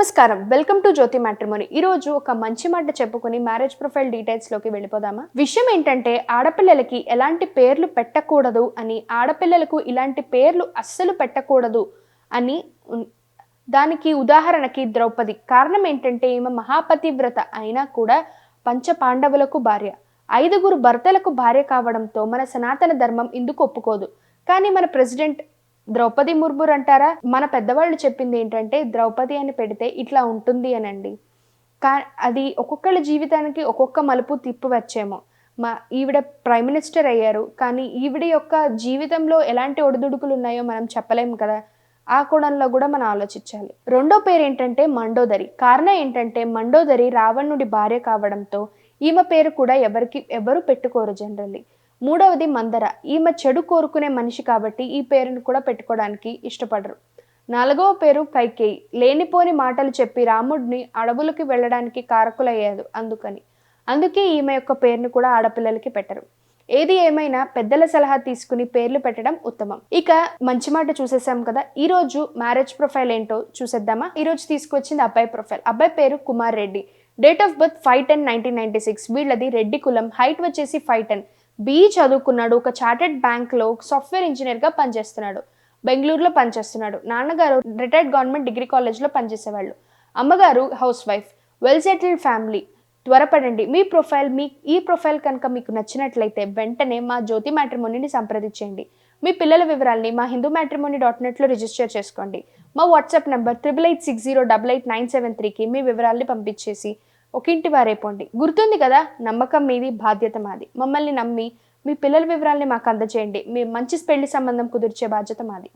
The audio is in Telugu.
నమస్కారం. Welcome to Jyothi matrimony. ఈ రోజు ఒక మంచి మాట చెప్పుకొని మ్యారేజ్ ప్రొఫైల్ డీటెయిల్స్లోకి వెళ్ళిపోదామా? విషయం ఏంటంటే ఆడపిల్లలకి ఎలాంటి పేర్లు పెట్టకూడదు అని ఆడపిల్లలకు ఇలాంటి పేర్లు అస్సలు పెట్టకూడదు అని దానికి ఉదాహరణకి ద్రౌపది. కారణం ఏంటంటే ఈమె మహాపతివ్రత అయినా కూడా పంచ పాండవులకు భార్య. ఐదుగురు భర్తలకు భార్య కావడంతో మన సనాతన ధర్మం ఇందుకు ఒప్పుకోదు. కానీ మన ప్రెసిడెంట్ ద్రౌపది ముర్ముర్ అంటారా? మన పెద్దవాళ్ళు చెప్పింది ఏంటంటే ద్రౌపది అని పెడితే ఇట్లా ఉంటుంది అనండి. కా అది ఒక్కొక్కళ్ళ జీవితానికి ఒక్కొక్క మలుపు తిప్పు వచ్చేమో. మా ఈవిడ ప్రైమ్ మినిస్టర్ అయ్యారు కానీ ఈవిడ యొక్క జీవితంలో ఎలాంటి ఒడిదుడుకులు ఉన్నాయో మనం చెప్పలేము కదా. ఆ కోణంలో కూడా మనం ఆలోచించాలి. రెండో పేరు ఏంటంటే మండోదరి. కారణం ఏంటంటే మండోదరి రావణుడి భార్య కావడంతో ఈమె పేరు కూడా ఎవరికి ఎవరు పెట్టుకోరు జనరల్లీ మూడవది మందర. ఈమె చెడు కోరుకునే మనిషి కాబట్టి ఈ పేరును కూడా పెట్టుకోవడానికి ఇష్టపడరు. నాలుగవ పేరు కైకేయి. లేనిపోని మాటలు చెప్పి రాముడిని అడవులకు వెళ్ళడానికి కారకులయ్యారు అందుకని. అందుకే ఈమె యొక్క పేరును కూడా ఆడపిల్లలకి పెట్టరు. ఏది ఏమైనా పెద్దల సలహా తీసుకుని పేర్లు పెట్టడం ఉత్తమం. ఇక మంచి మాట చూసేసాం కదా. ఈ రోజు మ్యారేజ్ ప్రొఫైల్ ఏంటో చూసేద్దామా? ఈ రోజు తీసుకొచ్చింది అబ్బాయి ప్రొఫైల్. అబ్బాయి పేరు Kumar Reddy. Date of birth five ten nineteen ninety six. వీళ్ళది రెడ్డి కులం. హైట్ వచ్చేసి ఫైవ్ టెన్. బీఈ చదువుకున్నాడు ఒక చార్టెడ్ బ్యాంక్లో సాఫ్ట్వేర్ ఇంజనీర్గా పనిచేస్తున్నాడు. బెంగళూరులో పనిచేస్తున్నాడు. నాన్నగారు రిటైర్డ్ గవర్నమెంట్ డిగ్రీ కాలేజ్లో పనిచేసేవాళ్ళు. అమ్మగారు house wife. Well settled family. త్వరపడండి. మీ ప్రొఫైల్ మీ ఈ ప్రొఫైల్ కనుక మీకు నచ్చినట్లయితే వెంటనే మా జ్యోతి మ్యాట్రిమోనీని సంప్రదించండి. మీ పిల్లల వివరాల్ని మా హిందూ మ్యాట్రిమోనీ డాట్ నెట్లో రిజిస్టర్ చేసుకోండి. మా WhatsApp number triple eight six zero double eight nine seven త్రీకి మీ వివరాల్ని పంపించేసి ఒక ఇంటి వారైపోండి గుర్తుంది కదా నమ్మకం మీది బాధ్యత మాది. మమ్మల్ని నమ్మి మీ పిల్లల వివరాల్ని మాకు అందజేయండి మీ మంచి పెళ్ళి సంబంధం కుదిర్చే బాధ్యత మాది.